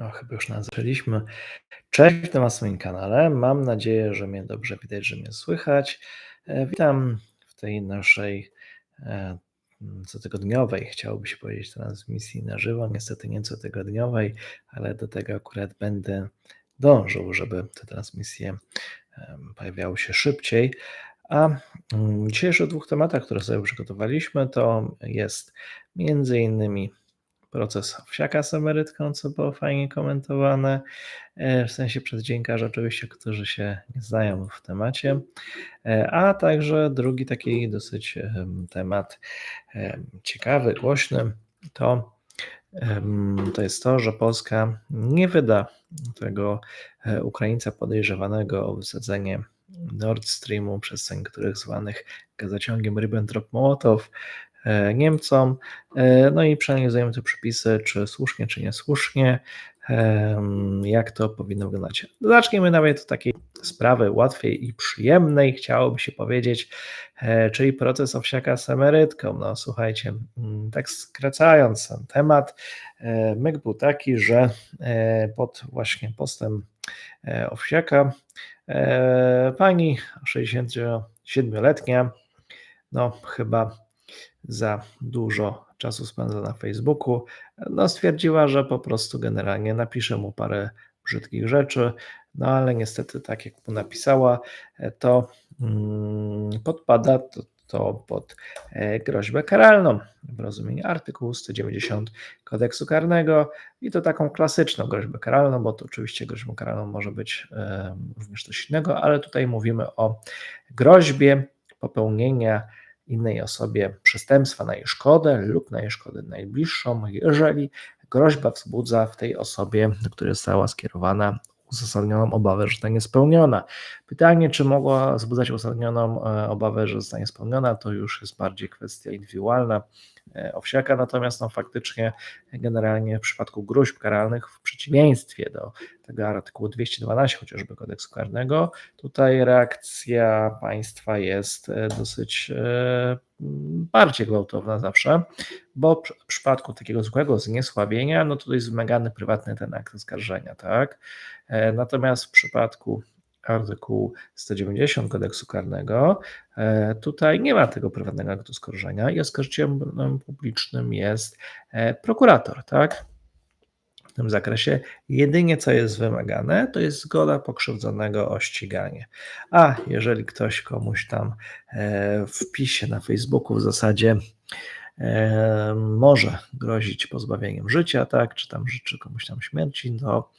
O, chyba już nas zaczęliśmy. Cześć, witam Was na moim kanale. Mam nadzieję, że mnie dobrze widać, że mnie słychać. E, Witam w tej naszej e, cotygodniowej, chciałoby się powiedzieć, transmisji na żywo. Niestety nie cotygodniowej, ale do tego akurat będę dążył, żeby te transmisje em, pojawiały się szybciej. A mm, dzisiejsze o dwóch tematach, które sobie przygotowaliśmy, to jest między innymi proces Owsiaka z emerytką, co było fajnie komentowane, e, w sensie przez dziennikarze oczywiście, którzy się nie znają w temacie, E, a także drugi taki dosyć em, temat em, ciekawy, głośny, to, to jest to, że Polska nie wyda tego e, Ukraińca podejrzewanego o wysadzenie Nord Streamu przez niektórych zwanych gazociągiem Ribbentrop-Mołotow Niemcom, E, No i przeanalizujemy te przepisy, czy słusznie, czy niesłusznie, jak to powinno wyglądać. Zacznijmy nawet od takiej sprawy łatwej i przyjemnej, chciałoby się powiedzieć, e, czyli proces Owsiaka z emerytką. No słuchajcie, mm, tak skracając ten temat, e, myk był taki, że e, pod właśnie postem e, Owsiaka e, pani 67-letnia, no chyba za dużo czasu spędza na Facebooku, no stwierdziła, że po prostu generalnie napisze mu parę brzydkich rzeczy, no ale niestety tak jak mu napisała, to mm, podpada to, to pod e, groźbę karalną w rozumieniu artykułu 190 kodeksu karnego i to taką klasyczną groźbę karalną, bo to oczywiście groźbą karalną może być e, również coś innego, ale tutaj mówimy o groźbie popełnienia innej osobie przestępstwa na jej szkodę lub na jej szkodę najbliższą, jeżeli groźba wzbudza w tej osobie, do której została skierowana, uzasadnioną obawę, że zostanie spełniona. Pytanie, czy mogła wzbudzać uzasadnioną e, obawę, że zostanie spełniona, to już jest bardziej kwestia indywidualna e, owsiaka, natomiast no, faktycznie generalnie w przypadku gruźb karalnych, w przeciwieństwie do tego artykułu 212 chociażby kodeksu karnego, tutaj reakcja państwa jest e, dosyć bardziej gwałtowna zawsze, bo w przypadku takiego zwykłego zniesławienia, no to jest wymagany prywatny ten akt oskarżenia, tak? E, Natomiast w przypadku artykułu 190 kodeksu karnego, e, tutaj nie ma tego prywatnego aktu oskarżenia i oskarżycielem publicznym jest e, prokurator, tak? Tym zakresie jedynie co jest wymagane, to jest zgoda pokrzywdzonego o ściganie. A jeżeli ktoś komuś tam e, w wpisie na Facebooku w zasadzie e, może grozić pozbawieniem życia, tak, czy tam życzy komuś tam śmierci, to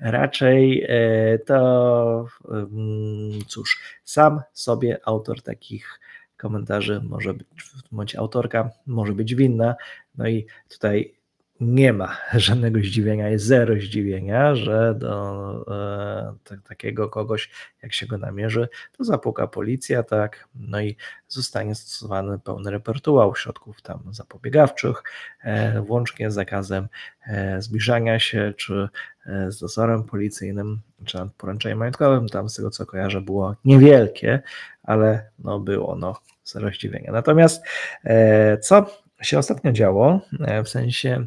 raczej e, to mm, cóż, sam sobie autor takich komentarzy może być, bądź autorka może być winna, no i tutaj nie ma żadnego zdziwienia, jest zero zdziwienia, że do e, ta- takiego kogoś, jak się go namierzy, to zapuka policja, tak, no i zostanie stosowany pełny repertuar środków tam zapobiegawczych, e, włącznie z zakazem e, zbliżania się, czy e, z dozorem policyjnym, czy nad poręczeniem majątkowym, tam z tego co kojarzę było niewielkie, ale no było no zero zdziwienia. Natomiast e, co się ostatnio działo, e, w sensie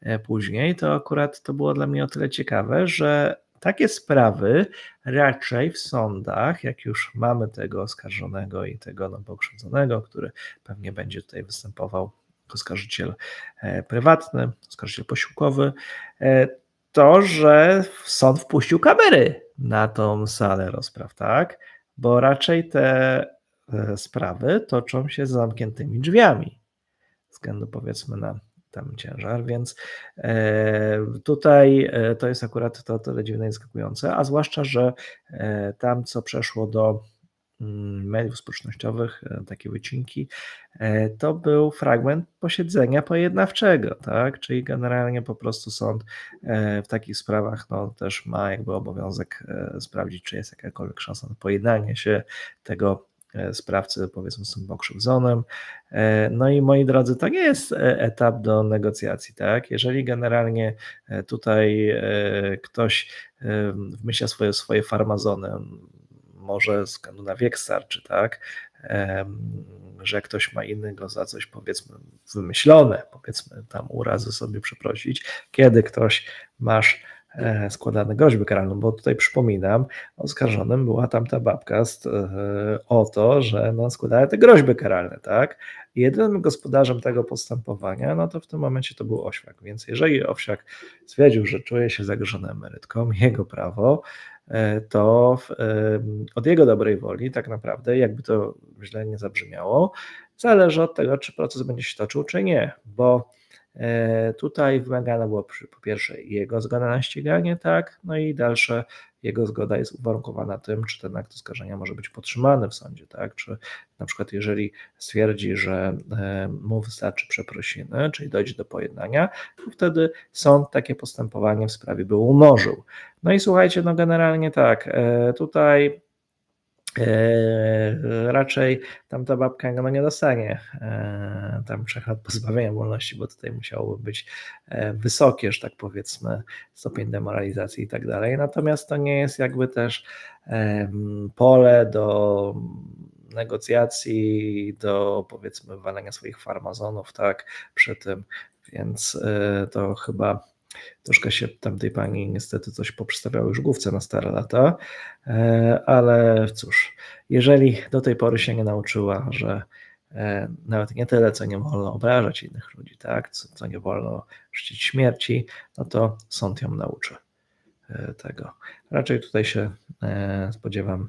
e, później, to akurat to było dla mnie o tyle ciekawe, że takie sprawy raczej w sądach, jak już mamy tego oskarżonego i tego no, pokrzywdzonego, który pewnie będzie tutaj występował oskarżyciel e, prywatny, oskarżyciel posiłkowy, to, że sąd wpuścił kamery na tą salę rozpraw, tak? Bo raczej te sprawy toczą się za zamkniętymi drzwiami względu powiedzmy na tam ciężar, więc e, tutaj e, to jest akurat to tyle dziwne i zaskakujące, a zwłaszcza, że e, tam co przeszło do mm, mediów społecznościowych, takie wycinki, to był fragment posiedzenia pojednawczego, tak? Czyli generalnie po prostu sąd w takich sprawach no, też ma jakby obowiązek sprawdzić, czy jest jakakolwiek szansa na pojednanie się tego sprawcy, powiedzmy, tym pokrzywdzonym. E, No i moi drodzy, to nie jest e, etap do negocjacji, tak? Jeżeli generalnie e, tutaj e, ktoś e, wymyśla swoje, swoje farmazony, może ze względu na wiek starczy, tak? Że ktoś ma innego za coś, powiedzmy, wymyślone, powiedzmy, tam urazy sobie przeprosić, kiedy ktoś masz e, składane groźby karalne, bo tutaj przypominam, oskarżonym była tamta babka z, e, o to, że no, składała te groźby karalne, tak? Jedynym gospodarzem tego postępowania, no to w tym momencie to był Oświak, więc jeżeli Owsiak stwierdził, że czuje się zagrożony emerytką, jego prawo, e, to od jego dobrej woli tak naprawdę, jakby to źle nie zabrzmiało, zależy od tego, czy proces będzie się toczył, czy nie, bo E, tutaj wymagana była po pierwsze jego zgoda na ściganie, tak, no i dalsze jego zgoda jest uwarunkowana tym, czy ten akt oskarżenia może być podtrzymany w sądzie, tak, czy na przykład jeżeli stwierdzi, że e, mu wystarczy przeprosiny, czyli dojdzie do pojednania, to wtedy sąd takie postępowanie w sprawie by umorzył. No i słuchajcie, no generalnie tak, e, tutaj raczej tamta babka no nie dostanie eee, tam trzech lat pozbawienia wolności, bo tutaj musiałoby być e, wysokie, że tak powiedzmy, stopień demoralizacji i tak dalej. Natomiast to nie jest jakby też pole do negocjacji, do powiedzmy walenia swoich farmazonów, tak, przy tym, więc to chyba Troszkę się tamtej pani niestety coś poprzestawiało już główce na stare lata, e, ale cóż, jeżeli do tej pory się nie nauczyła, że e, nawet nie tyle, co nie wolno obrażać innych ludzi, tak, co, co nie wolno czcić śmierci, no to sąd ją nauczy e, tego. Raczej tutaj się spodziewam,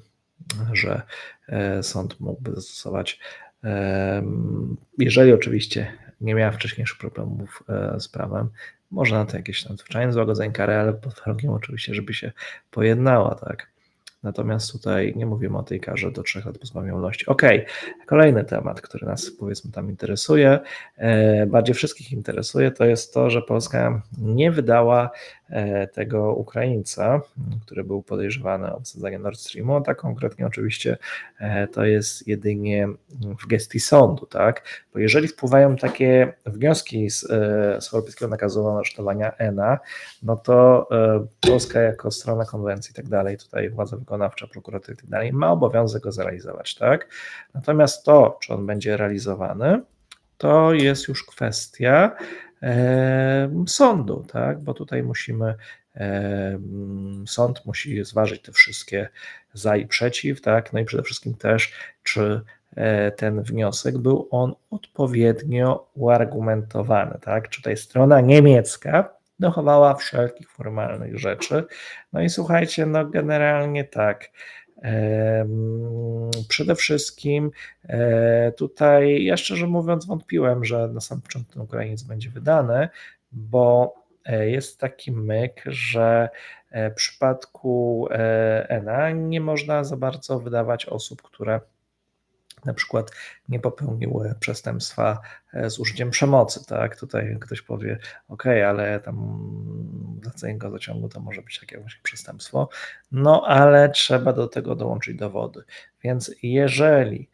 że sąd mógłby zastosować, jeżeli oczywiście nie miała wcześniejszych problemów z prawem, można na to jakieś nadzwyczajne złagodzenie kary, ale pod warunkiem oczywiście, żeby się pojednała, tak. Natomiast tutaj nie mówimy o tej karze do trzech lat pozbawienia wolności. Ok, kolejny temat, który nas powiedzmy tam interesuje, e, bardziej wszystkich interesuje, to jest to, że Polska nie wydała e, tego Ukraińca, który był podejrzewany o obsadzenie Nord Streamu, tak konkretnie oczywiście e, to jest jedynie w gestii sądu, tak? Bo jeżeli wpływają takie wnioski z, z Europejskiego Nakazu Aresztowania ENA, no to Polska jako strona konwencji i tak dalej, tutaj władza wykonawcza prokuratura i tak dalej, ma obowiązek go zrealizować, tak? Natomiast to, czy on będzie realizowany, to jest już kwestia e, sądu, tak? Bo tutaj musimy, sąd musi zważyć te wszystkie za i przeciw, tak? No i przede wszystkim też, czy e, ten wniosek był on odpowiednio uargumentowany, tak? Czy tutaj strona niemiecka dochowała wszelkich formalnych rzeczy. No i słuchajcie, no generalnie tak. Przede wszystkim e, tutaj ja szczerze mówiąc wątpiłem, że na sam początku ten Ukrainiec będzie wydany, bo e, jest taki myk, że e, w przypadku ENA nie można za bardzo wydawać osób, które na przykład nie popełniły przestępstwa e, z użyciem przemocy, tak? Tutaj ktoś powie, ok, ale tam zlecenie go do ciągu to może być jakieś przestępstwo, no ale trzeba do tego dołączyć dowody. Więc jeżeli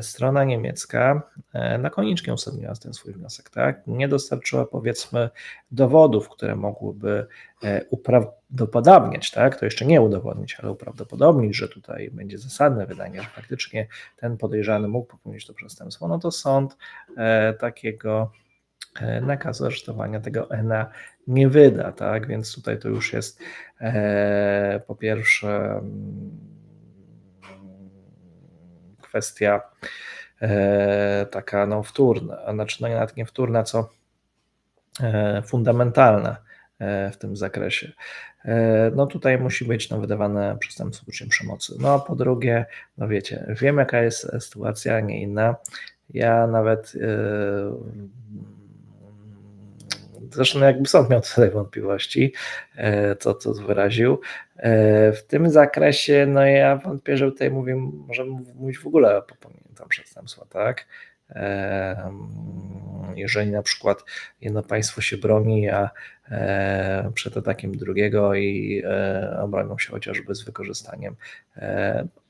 strona niemiecka e, na konieczkę uzasadniła ten swój wniosek, tak? Nie dostarczyła powiedzmy dowodów, które mogłyby e, uprawdopodobniać, tak? To jeszcze nie udowodnić, ale uprawdopodobnić, że tutaj będzie zasadne wydanie, że faktycznie ten podejrzany mógł popełnić to przestępstwo, no to sąd takiego nakazu aresztowania tego ENA nie wyda, tak? Więc tutaj to już jest po pierwsze kwestia e, taka no, wtórna, znaczy no, nawet nie wtórna, co e, fundamentalna e, w tym zakresie. No tutaj musi być no, wydawane przestępstwo uczyniem przemocy. No a po drugie, no wiecie, wiem jaka jest sytuacja, nie inna. Ja nawet Zresztą jakby sąd miał tutaj wątpliwości, co to wyraził. E, w tym zakresie, no ja wątpię, że tutaj mówię, możemy mówić w ogóle o popełnieniu przestępstwa, tak? E, jeżeli na przykład jedno państwo się broni, a e, przed atakiem drugiego i obronią się chociażby z wykorzystaniem,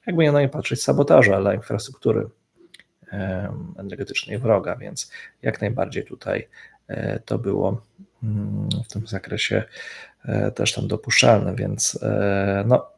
jakby nie na nie patrzeć, sabotażu dla infrastruktury energetycznej wroga, więc jak najbardziej tutaj to było mm, w tym zakresie E, też tam dopuszczalne, więc e, no,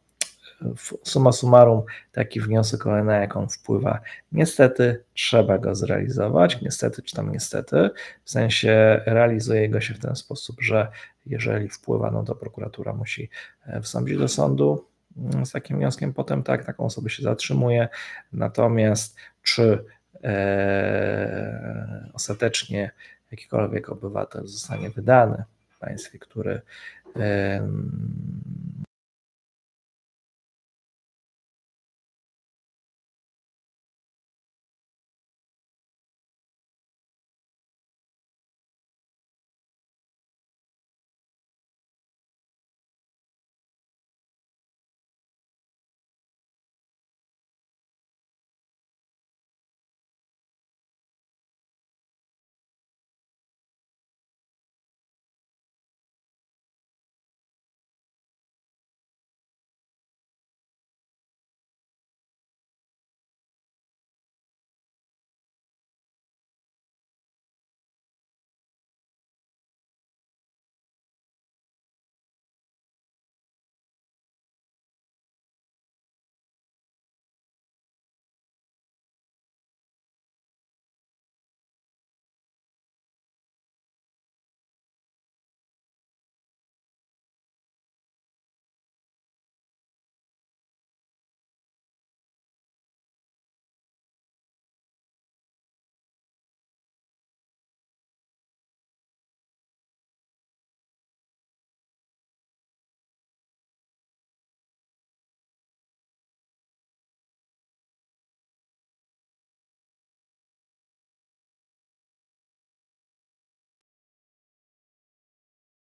summa summarum taki wniosek o na jak on wpływa. Niestety trzeba go zrealizować, niestety czy tam niestety, w sensie realizuje go się w ten sposób, że jeżeli wpływa, no to prokuratura musi e, wstąpić do sądu mm, z takim wnioskiem, potem tak, taką osobę się zatrzymuje, natomiast czy e, ostatecznie jakikolwiek obywatel zostanie wydany w państwie, który